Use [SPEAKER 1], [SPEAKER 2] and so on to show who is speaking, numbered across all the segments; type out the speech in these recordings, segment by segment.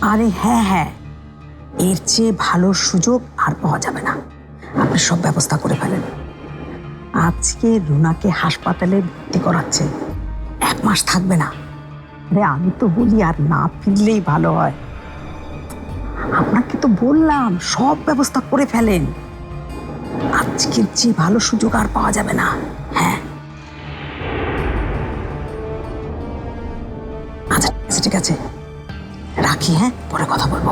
[SPEAKER 1] আরে হ্যাঁ হ্যাঁ। এর চেয়ে ভালো সুযোগ আর পাওয়া যাবে না। আপনি সব ব্যবস্থা করে ফেলেন। আজকে রুনাকে হাসপাতালে ভর্তি করাচ্ছে। এক মাস থাকবে না। আরে আমি তো বলি, আর না ফিরলেই ভালো হয়। আপনাকে তো বললাম, সব ব্যবস্থা করে ফেলেন। আজকের চেয়ে ভালো সুযোগ আর পাওয়া যাবে না। হ্যাঁ। আচ্ছা ঠিক আছে। রাখি হ্যাঁ? পরে কথা বলব।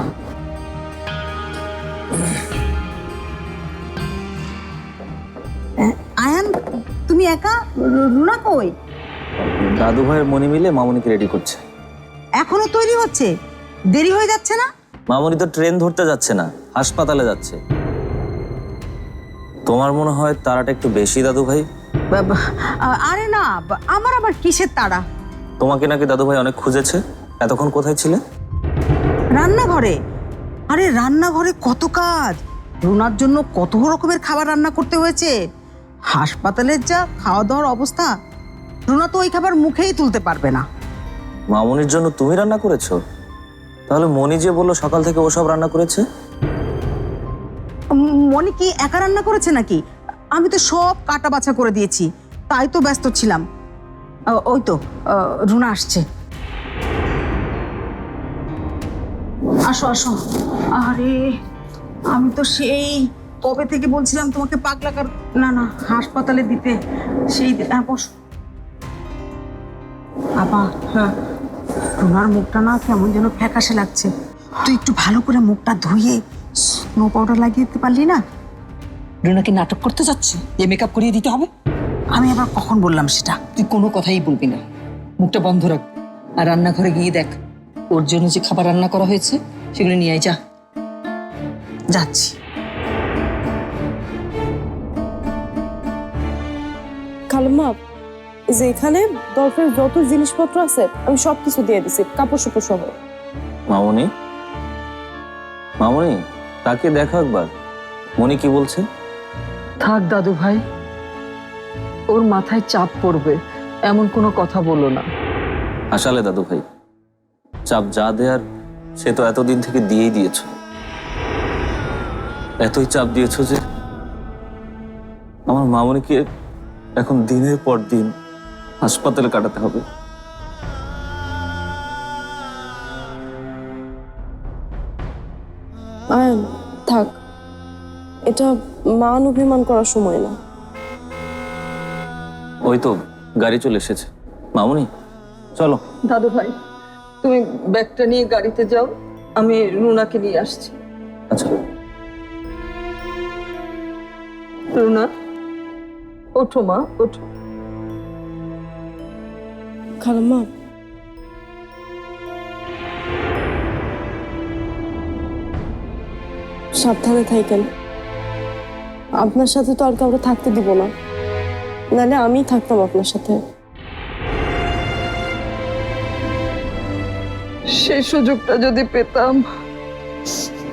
[SPEAKER 1] আয়ান তুমি একা? রুনা কই?
[SPEAKER 2] দাদু ভাইয়ের মনি মিলে মামনিকে রেডি করছে।
[SPEAKER 1] এখনও তৈরি হচ্ছে? দেরি হয়ে যাচ্ছে না?
[SPEAKER 2] মামনি তো ট্রেন ধরতে যাচ্ছে না হাসপাতালে যাচ্ছে। তোমার মনে হয় তারাটা একটু বেশি দাদু ভাই
[SPEAKER 1] আরে না আমার আবার কিসের তাড়া
[SPEAKER 2] তোমাকে নাকি দাদু ভাই অনেক খুঁজেছে? এতক্ষণ কোথায় ছিলে?
[SPEAKER 1] রান্নাঘরে? আরে রান্নাঘরে কত কাজ? রুনার জন্য কত রকমের খাবার রান্না করতে হয়েছে? হাসপাতালের যা খাওয়া দাওয়ার অবস্থা রুনা তো ওই খাবার মুখেই তুলতে পারবে না।
[SPEAKER 2] মামনির জন্য তুমি রান্না করেছ? তাহলে মনি যে বলল সকাল থেকে ওসব রান্না করেছে?
[SPEAKER 1] মনি কি একা রান্না করেছে নাকি? আমি তো সব কাটা বাছা করে দিয়েছি তাই তো ব্যস্ত ছিলাম। ওই তো রুনা আসছে। আসো আসো। আরে আমি তো সেই কবে থেকে বলছিলাম তোমাকে পাগলা কার না না হাসপাতালে দিতে। সেই হ্যাঁ, বসো। বাবা হ্যাঁ রুনার মুখটা না কেমন যেন ফ্যাকাশে লাগছে। তুই একটু ভালো করে মুখটা ধুয়ে স্নো পাউডার লাগিয়ে দিতে পারলি না?
[SPEAKER 3] রুনাকে নাটক করতে যাচ্ছে যে মেকআপ করিয়ে দিতে হবে।
[SPEAKER 1] আমি আবার কখন বললাম সেটা?
[SPEAKER 3] তুই কোনো কথাই বলবি না। মুখটা বন্ধ রাখ আর রান্নাঘরে গিয়ে দেখ। ওর জন্য যে খাবার রান্না করা হয়েছে সেগুলো নিয়ে আয় যা।
[SPEAKER 1] যাচ্ছি।
[SPEAKER 4] খালাম্মা এই যে এখানে দরকার যত জিনিসপত্র আছে আমি সব কিছু দিয়ে দিছি কাপড় চোপড় সহ।
[SPEAKER 2] মামনি? মামনি তাকে দেখো একবার। মনি কি বলছে?
[SPEAKER 3] থাক দাদু ভাই ওর মাথায় চাপ পড়বে এমন কোনো কথা বলো না।
[SPEAKER 2] আসলে দাদু ভাই। চাপ যা দেয়ার সে তো এতদিন থেকে দিয়েই দিয়েছ। এতই চাপ দিয়েছ যে আমার মামনিকে এখন দিনের পর দিন হাসপাতালে কাটাতে হবে।
[SPEAKER 4] থাক। এটা মান অভিমান করার সময় না।
[SPEAKER 2] ওই তো গাড়ি চলে এসেছে। মামনি চলো।
[SPEAKER 3] দাদু ভাই তুমি ব্যাগটা নিয়ে গাড়িতে যাও আমি রুনাকে নিয়ে আসছি।
[SPEAKER 2] আচ্ছা।
[SPEAKER 3] রুনা ওঠো মা ওঠো।
[SPEAKER 4] খালাম্মা। সাবধানে থাকেন। আপনার সাথে তো আর কাউকে থাকতে দিব না। নাহলে আমি থাকতাম আপনার সাথে।
[SPEAKER 3] সেই সুযোগটা যদি পেতাম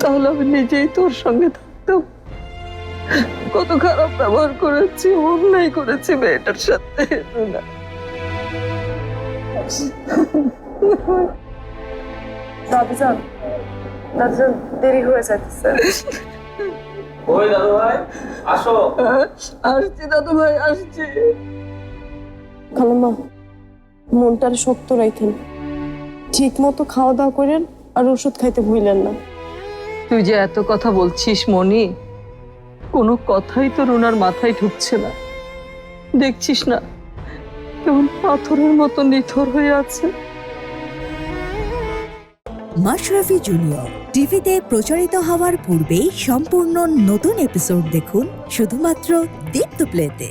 [SPEAKER 3] তাহলে আমি নিজেই তোর সঙ্গে থাকতাম। কত খারাপ ব্যবহার করেছি অন্যায় করেছি মেয়েটার সাথে। রুনা
[SPEAKER 4] দাদিজান দাদিজান দেরি হয়ে যাচ্ছে
[SPEAKER 2] ওই দাদু ভাই আসো।
[SPEAKER 3] আসছি দাদু ভাই আসছি।
[SPEAKER 4] খালাম্মা মনটার শক্ত রাখেন ঠিক মতো খাওয়া দাওয়া করেন আর ওষুধ খাইতে ভুলেন না।
[SPEAKER 3] তুই যে এত কথা বলছিস মনি কোনো কথাই তো রুনার মাথায় ঢুকছে না। দেখছিস না কেমন পাথরের মতো নিথর হয়ে আছে।
[SPEAKER 5] মাশরাফি জুনিয়র টিভিতে প্রচারিত হওয়ার পূর্বেই সম্পূর্ণ নতুন এপিসোড দেখুন শুধুমাত্র দীপ্ত প্লেতে।